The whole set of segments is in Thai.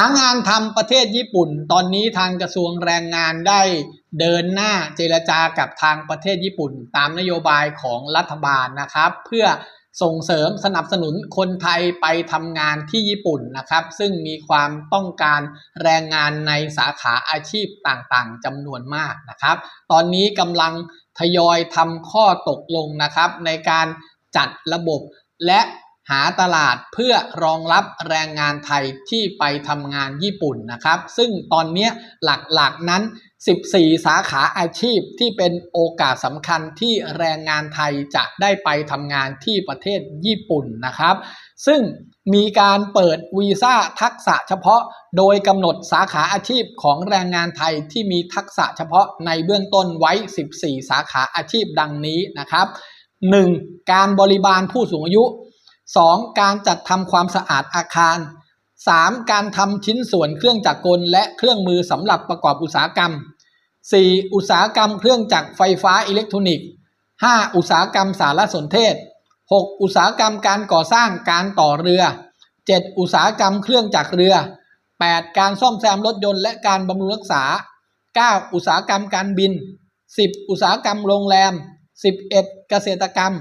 างานทำประเทศญี่ปุ่น ตอนนี้ทางกระทรวงแรงงานได้เดินหน้าเจรจากับทางประเทศญี่ปุ่น ตามนโยบายของรัฐบาลนะครับ เพื่อส่งเสริมสนับสนุนคนไทยไปทำงานที่ญี่ปุ่นนะครับ ซึ่งมีความต้องการแรงงานในสาขาอาชีพต่างๆจำนวนมากนะครับ ตอนนี้กำลังทยอยทำข้อตกลงนะครับ ในการจัดระบบและ หาตลาดเพื่อรองรับแรงงานไทยที่ไปทำงานญี่ปุ่นนะครับ ซึ่งตอนนี้หลักๆนั้น 14 สาขาอาชีพที่เป็นโอกาสสำคัญที่แรงงานไทยจะได้ไปทำงานที่ประเทศญี่ปุ่นนะครับ ซึ่งมีการเปิดวีซ่าทักษะเฉพาะ โดยกำหนดสาขาอาชีพของแรงงานไทยที่มีทักษะเฉพาะในเบื้องต้นไว้ 14 สาขาอาชีพดังนี้นะครับ 1. การบริบาลผู้สูงอายุ 2. การจัดทำความสะอาดอาคาร 3. การทำชิ้นส่วนเครื่องจักรกลและเครื่องมือสำหรับประกอบอุตสาหกรรม 4. อุตสาหกรรมเครื่องจักรไฟฟ้าอิเล็กทรอนิกส์ 5. อุตสาหกรรมสารสนเทศ 6. อุตสาหกรรมการก่อสร้างการต่อเรือ 7. อุตสาหกรรมเครื่องจักรเรือ 8. การซ่อมแซมรถยนต์และการบำรุงรักษา 9. อุตสาหกรรมการบิน 10. อุตสาหกรรมโรงแรม 11. เกษตรกรรม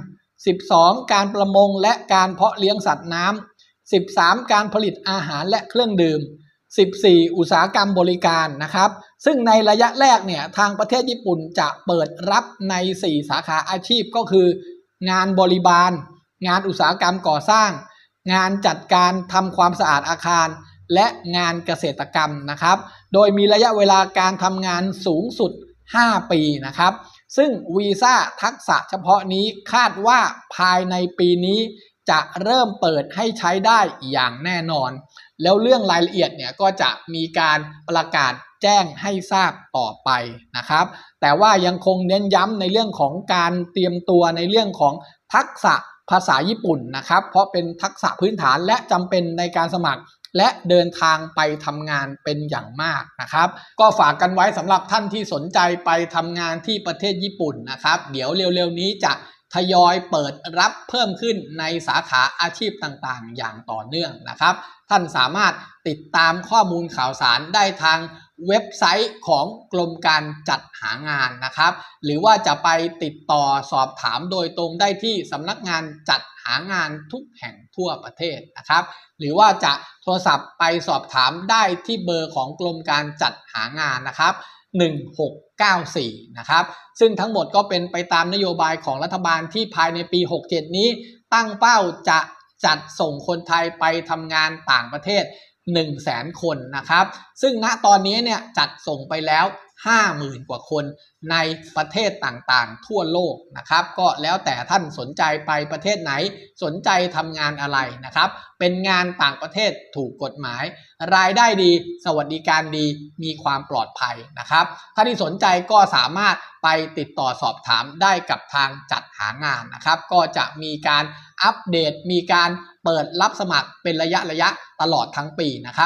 12. การประมงและการเพาะเลี้ยงสัตว์น้ำ 13. การผลิตอาหารและเครื่องดื่ม 14. อุตสาหกรรมบริการนะครับ ซึ่งในระยะแรกเนี่ยทางประเทศญี่ปุ่นจะเปิดรับใน 4 สาขาอาชีพก็คือ งานบริบาล งานอุตสาหกรรมก่อสร้าง งานจัดการทำความสะอาดอาคาร และงานเกษตรกรรมนะครับ โดยมีระยะเวลาการทำงานสูงสุด 5 ปีนะครับ ซึ่งวีซ่าทักษะเฉพาะนี้คาดว่าภายในปีนี้จะเริ่มเปิดให้ใช้ได้อย่างแน่นอน แล้วเรื่องรายละเอียดเนี่ยก็จะมีการประกาศแจ้งให้ทราบต่อไปนะครับ แต่ว่ายังคงเน้นย้ำในเรื่องของการเตรียมตัวในเรื่องของทักษะภาษาญี่ปุ่นนะครับ เพราะเป็นทักษะพื้นฐานและจำเป็นในการสมัคร และเดินทางไปทำงานเป็นอย่างมากนะครับ ก็ฝากกันไว้สำหรับท่านที่สนใจไปทำงานที่ประเทศญี่ปุ่นนะครับ เดี๋ยวเร็วๆนี้จะทยอยเปิดรับเพิ่มขึ้นในสาขาอาชีพต่างๆ อย่างต่อเนื่องนะครับ ท่านสามารถติดตามข้อมูลข่าวสารได้ทาง เว็บไซต์ของกรมการจัดหางานนะครับ หรือว่าจะไปติดต่อสอบถามโดยตรงได้ที่สำนักงานจัดหางานทุกแห่งทั่วประเทศนะครับ หรือว่าจะโทรศัพท์ไปสอบถามได้ที่เบอร์ของกรมการจัดหางานนะครับ1694 นะครับ ซึ่งทั้งหมดก็เป็นไปตามนโยบายของรัฐบาลที่ภายในปี 67 นี้ ตั้งเป้าจะจัดส่งคนไทยไปทำงานต่างประเทศ 1 0 0 0 0แสนคนนะครับ ซึ่งณตอนนี้เนี่ยจัดส่งไปแล้ว 50,000 กว่าคนในประเทศต่างๆ ทั่วโลกนะครับ ก็แล้วแต่ท่านสนใจไปประเทศไหน สนใจทำงานอะไรนะครับ เป็นงานต่างประเทศถูกกฎหมาย รายได้ดี สวัสดิการดี มีความปลอดภัยนะครับ ถ้าที่สนใจก็สามารถไปติดต่อสอบถามได้กับทางจัดหางานนะครับ ก็จะมีการอัปเดต มีการเปิดรับสมัครเป็นระยะระยะตลอดทั้งปีนะครับ